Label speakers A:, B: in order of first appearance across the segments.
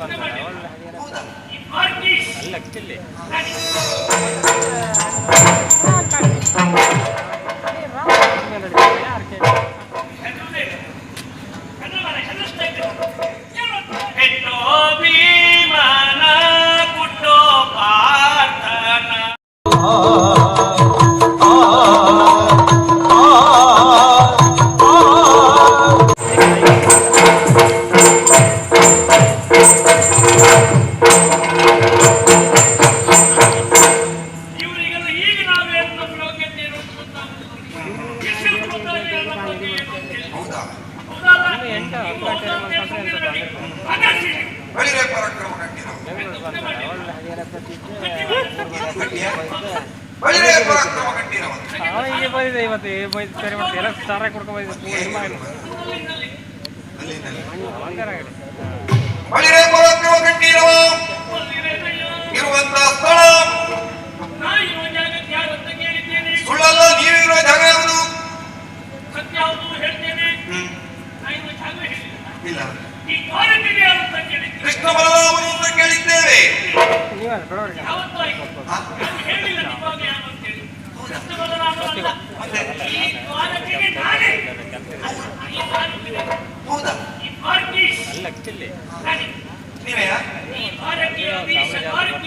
A: ಅಲ್ಲ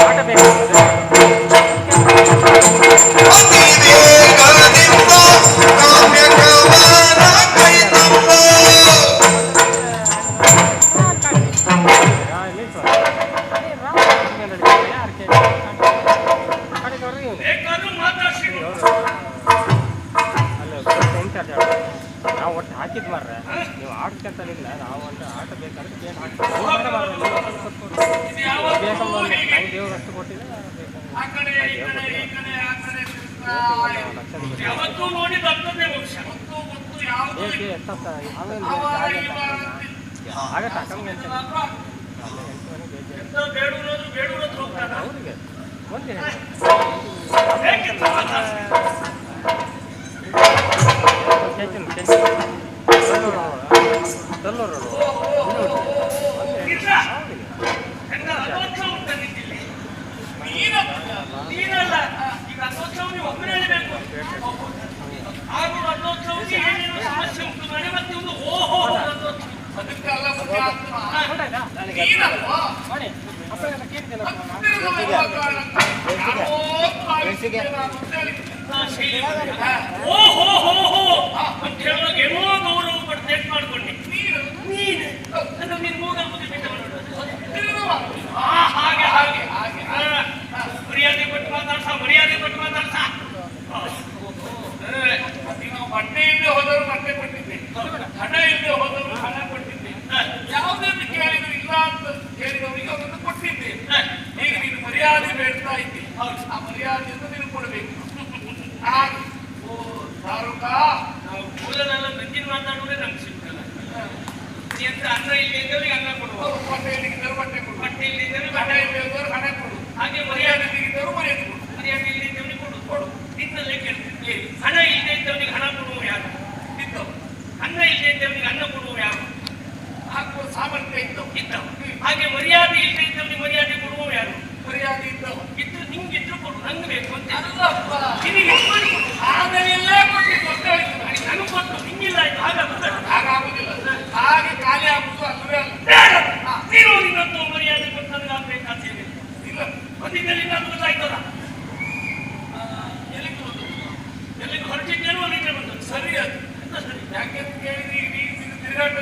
A: corda mesmo.
B: ಯಾವತ್ತೂ ನೋಡಿ ಬರ್ತದೆ ಯಾವತ್ತು ಗೊತ್ತು ಯಾವುದು ಬೇಡೂರದು
A: ಅವರಿಗೆ ಒಂದಿನ
B: நீ ಯಾಕೆಂತ ಕೇಳಿದ್ರೆ ಈ ರೀತಿ ತಿರುಗಾಟ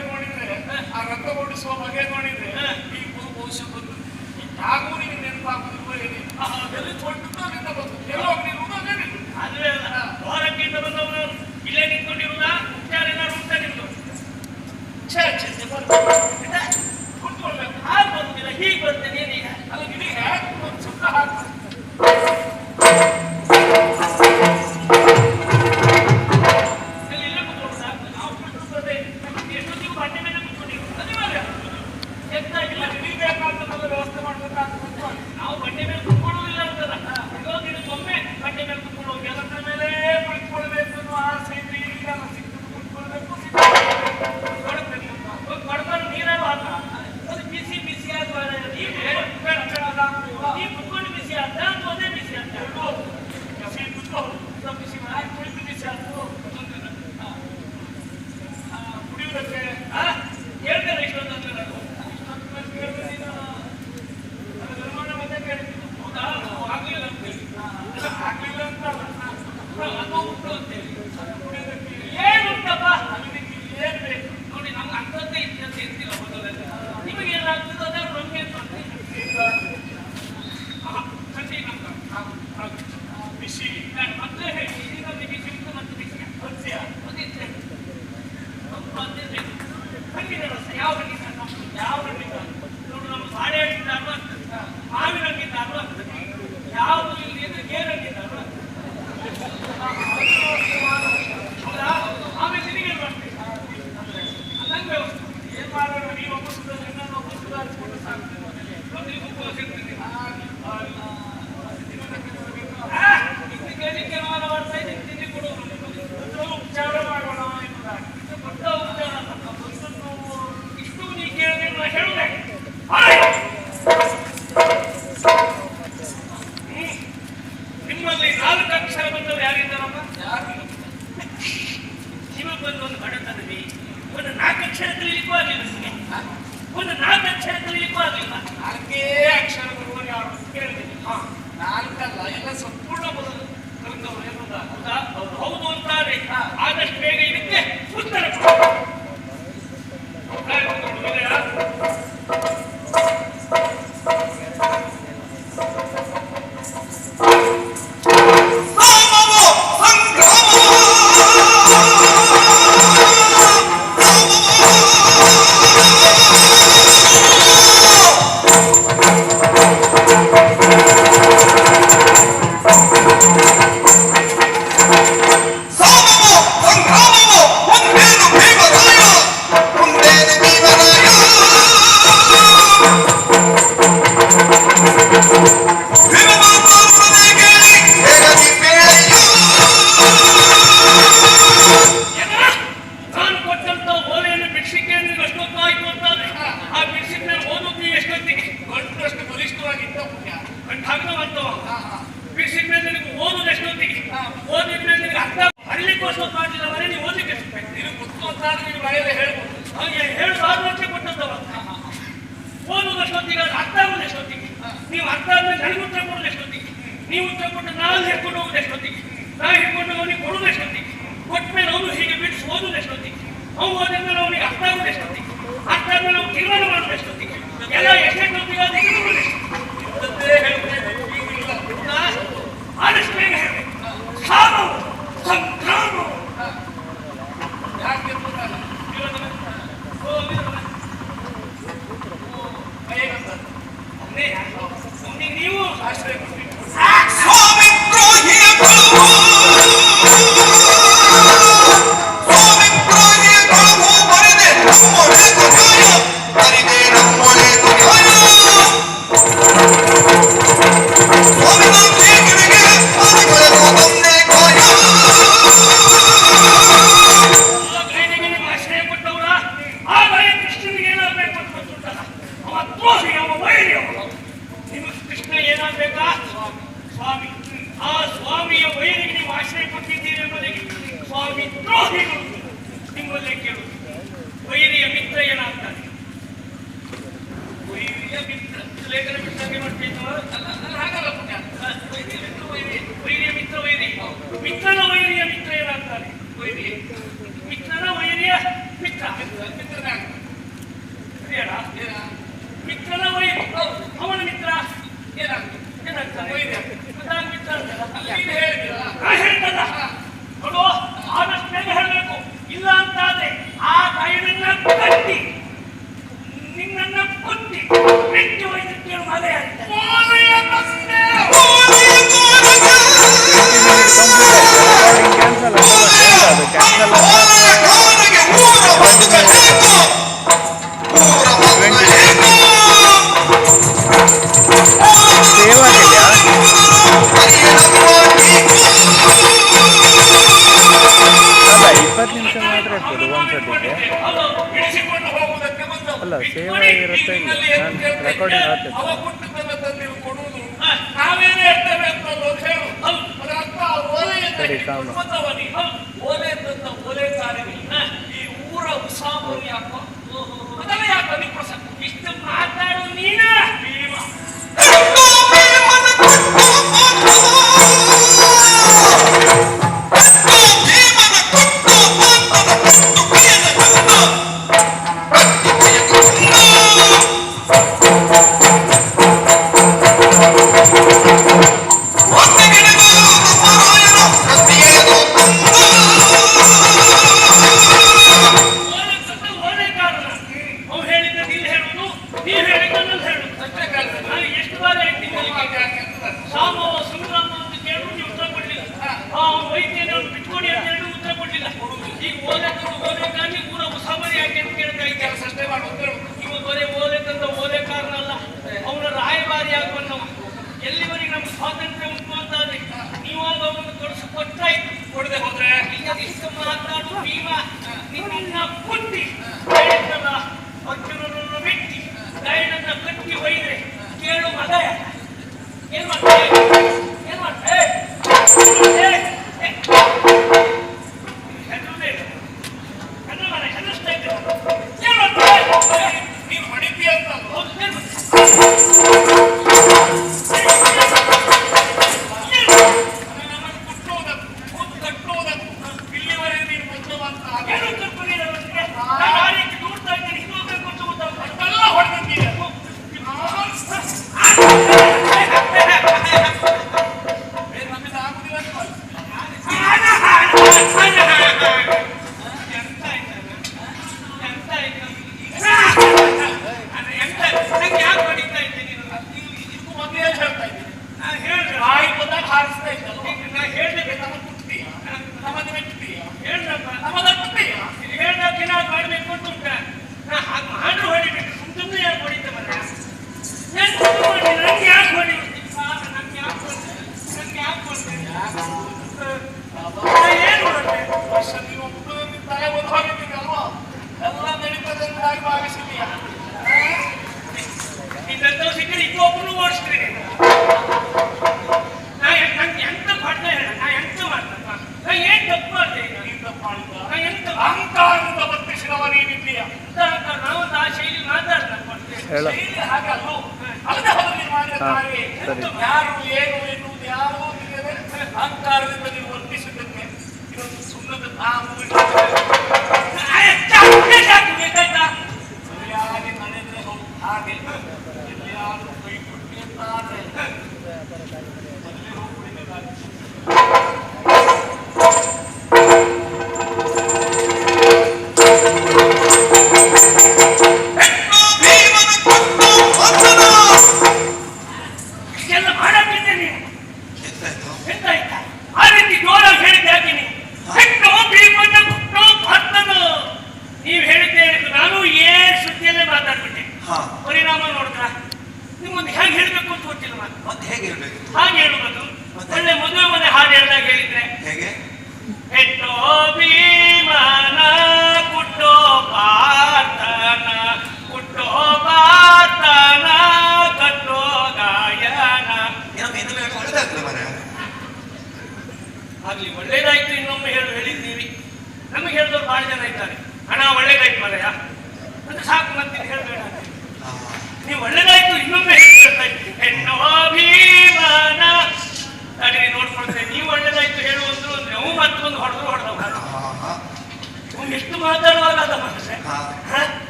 B: ಆ ರಕ್ತ ಓಡಿಸುವ ಬಗೆ ನೋಡಿದ್ರೆ ಈ ಗುರು ಬಹುಶಃ ಬಂದು ಯಾಗೂ ನಿಮಗೆ ನೆನಪಾಗುದಿಲ್ಲ ಎಲ್ಲೋ ನೀನು
C: ಆದ್ರೆ ಹೊರಕ್ಕಿಂದ ಇಲ್ಲೇ ನಿಂತ್ಕೊಂಡಿರುವುದ? ಉಪಚಾರ ಏನಾದ್ರು ಉಂಟಾ ನಿಮ್ದು ಛೇ ಛೇ ತಗೊಂಡು ನಾನು ಹಿಡ್ಕೊಂಡು ಹೋಗುದೆಷ್ಟೊತ್ತಿಗೆ ನಾ ಹಿಡ್ಕೊಂಡು ಅವನಿಗೆ ಕೊಡುವುದೆಷ್ಟೊತ್ತಿಗೆ ಕೊಟ್ಟ ಮೇಲೆ ಅವನು ಹೀಗೆ ಬಿಡಿಸಿ ಓದುದೆಷ್ಟೊತ್ತಿಗೆ ಅವು ಓದಿದ್ಮೇಲೆ ಅವನಿಗೆ ಅರ್ಥ ಆಗುದೆಷ್ಟೊತ್ತಿಗೆ ಅರ್ಥ ಆದ್ಮೇಲೆ ಅವ್ನು ತೀರ್ಮಾನ ಎಲ್ಲ ಎಷ್ಟೇ ಅದು ಆದಷ್ಟು ಬೇಗ ಹೇಳ್ಬೇಕು.
D: ಸಾವು ಸಂಕ್ರಮ Hallelujah. ಮಾತ್ರ ಇರ್ಬೋದು ಒಂದು ಸದ್ಯಕ್ಕೆ
A: ಅಲ್ಲ
B: ಸೇವೆ
A: ಇರುತ್ತೆ ಇಲ್ಲ. ನಾನು
B: ರೆಕಾರ್ಡಿಂಗ್
A: ಆಗ್ತದೆ ಸರಿ ಕಾಮ.
C: ಇಷ್ಟು ಮಾತಾಡು ನೀನು. ಇವ ಬರೀ ಓದಕ್ಕಂತ ಓದೇ ಕಾರಣ ಅಲ್ಲ ಅವನ ರಾಯಭಾರಿ ಆಗಿ ಬಂದವ ಎಲ್ಲಿವರೆಗೆ ನಮ್ಗೆ ಸ್ವಾತಂತ್ರ್ಯ ಉಂಟು ಅಂತ ಆದ್ರೆ ನೀವು ಅವನು ತೋರಿಸಿ ಕೊಟ್ಟಾಯ್ತು.
B: ಕೊಡದೆ ಹೋದ್ರೆ?
C: ಇಷ್ಟು ಮಾತಾಡು ಭೀಮ ನಿನ್ನ ಕುಟ್ಟಿ ಅರ್ಜುನನನ್ನು ಮೆಟ್ಟಿ ಗಾಯನನ್ನ ಕಟ್ಟಿ ಒಯ್ದ್ರೆ ಕೇಳು ಮಗ ಏನು ಮಾಡ್ತಾರೆ
B: Austria.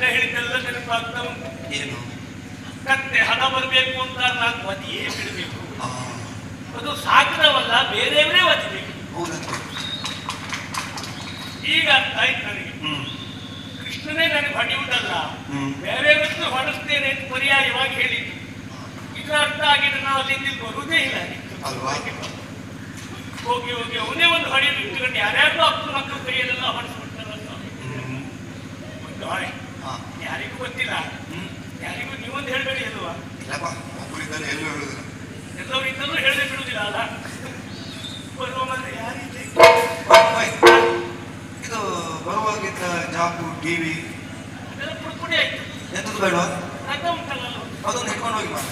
B: ಅಂತ
C: ಹೇಳಿದ್ದೆಲ್ಲ ನೆನಪಾಗ್ತಾ
D: ಏನು?
C: ಕತ್ತೆ ಹಣ ಬರಬೇಕು ಅಂತ ನಾನು ಒದಿಯೇ ಬಿಡಬೇಕು. ಅದು ಸಾಕ್ರವಲ್ಲ ಬೇರೆಯವರೇ ಒದಿಬೇಕು ಈಗ ಅರ್ಥ ಆಯ್ತು ನನಗೆ. ಕೃಷ್ಣನೇ ನನಗೆ ಹೊಡೆಯುವುದಲ್ಲ ಬೇರೆಯವರನ್ನು ಹೊಡೆಸ್ತೇನೆ ಅಂತ ಪರ್ಯಾಯವಾಗಿ ಹೇಳಿದ್ದು. ಇದರ ಅರ್ಥ ಆಗಿದೆ ನಾವು ಅಲ್ಲಿ ಬರುವುದೇ ಇಲ್ಲ. ಹೋಗಿ ಹೋಗಿ ಅವನೇ ಒಂದು ಹೊಡೆಯಲು ಇಟ್ಟುಕೊಂಡು ಯಾರ್ಯಾರು ಅಪ್ಪನ ಮಕ್ಕಳು ಕೈಯಲ್ಲೆಲ್ಲ ಹೊಡೆಸ್ಬಿಡ್ತಾರಲ್ಲ ಒಂದು ಯಾರಿಗೂ ಗೊತ್ತಿಲ್ಲ. ಯಾರಿಗೂ ನೀವೊಂದು ಹೇಳಬೇಡಿ ಅಲ್ವಾ?
D: ಎಲ್ಲೂ ಹೇಳುದಿಲ್ಲ.
C: ಅಲ್ಲ? ಮಂದಿ
D: ಟಿವಿ
C: ಪುಡಿ ಆಯ್ತು.
D: ಎಂತದ್ದು ಬೇಡವಾ?
C: ಉಂಟಲ್ಲ
D: ಅದೊಂದು ಹಿಡ್ಕೊಂಡು ಹೋಗಿ
C: ಬಾ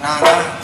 C: Nah.